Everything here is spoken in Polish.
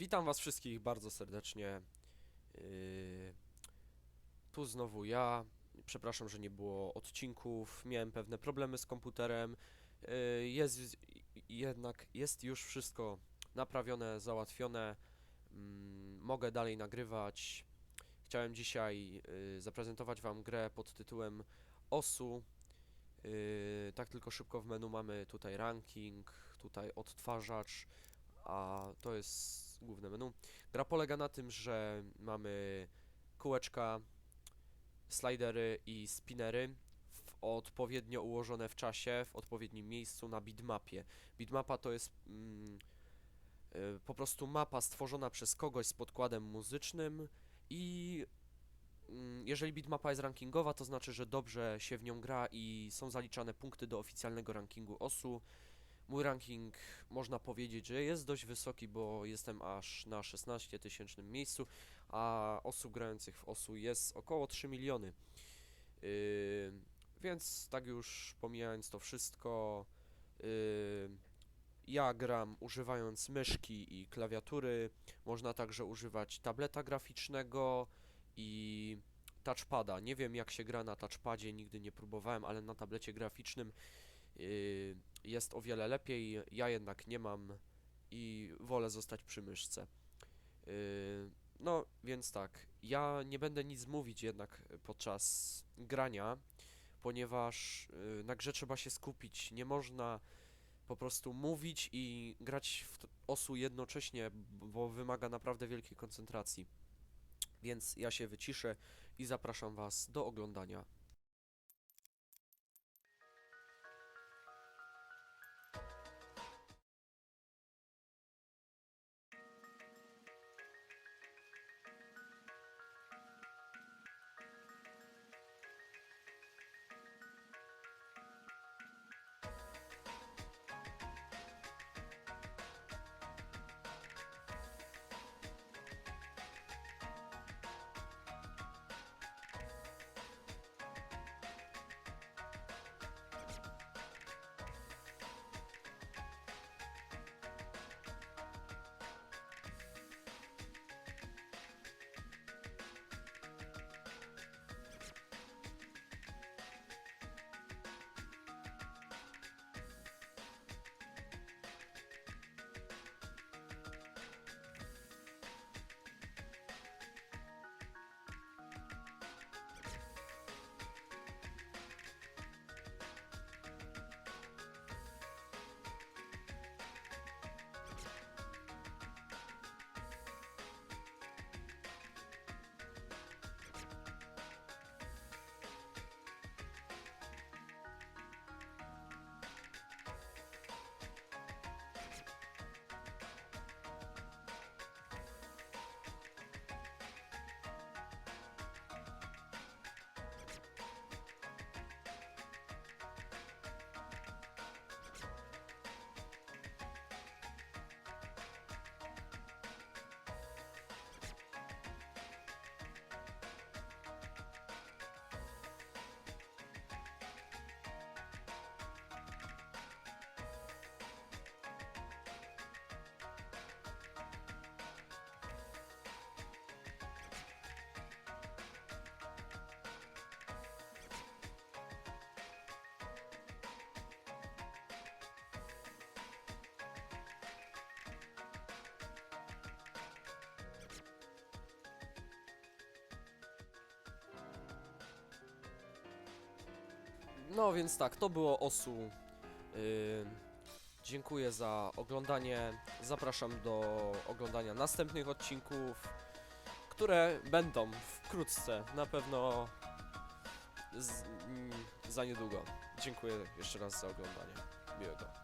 Witam Was wszystkich bardzo serdecznie. Yy, tu znowu ja. Przepraszam, że nie było odcinków. Miałem pewne problemy z komputerem. Yy, jest jednak jest już wszystko naprawione, załatwione. Mm, mogę dalej nagrywać. Chciałem dzisiaj yy, zaprezentować Wam grę pod tytułem OSU. Tak tylko szybko w menu mamy tutaj ranking, tutaj odtwarzacz, a to jest główne menu. Gra polega na tym, że mamy kółeczka, slidery i spinnery w odpowiednio ułożone w czasie, w odpowiednim miejscu na bitmapie. Bitmapa to jest mm, y, po prostu mapa stworzona przez kogoś z podkładem muzycznym i mm, jeżeli bitmapa jest rankingowa, to znaczy, że dobrze się w nią gra i są zaliczane punkty do oficjalnego rankingu OSU. Mój ranking można powiedzieć, że jest dość wysoki, bo jestem aż na 16 tysięcznym miejscu, a osób grających w OSU jest około 3 miliony. Yy, więc tak już pomijając to wszystko, yy, ja gram używając myszki i klawiatury. Można także używać tableta graficznego i touchpada. Nie wiem jak się gra na touchpadzie, nigdy nie próbowałem, ale na tablecie graficznym yy, jest o wiele lepiej. Ja jednak nie mam i wolę zostać przy myszce. Yy, no, więc tak, ja nie będę nic mówić jednak podczas grania, ponieważ yy, na grze trzeba się skupić. Nie można po prostu mówić i grać w osu jednocześnie, bo wymaga naprawdę wielkiej koncentracji. Więc ja się wyciszę i zapraszam Was do oglądania. No więc tak, to było OSU. Yy, dziękuję za oglądanie. Zapraszam do oglądania następnych odcinków, które będą wkrótce, na pewno z, mm, za niedługo. Dziękuję jeszcze raz za oglądanie. Miłego.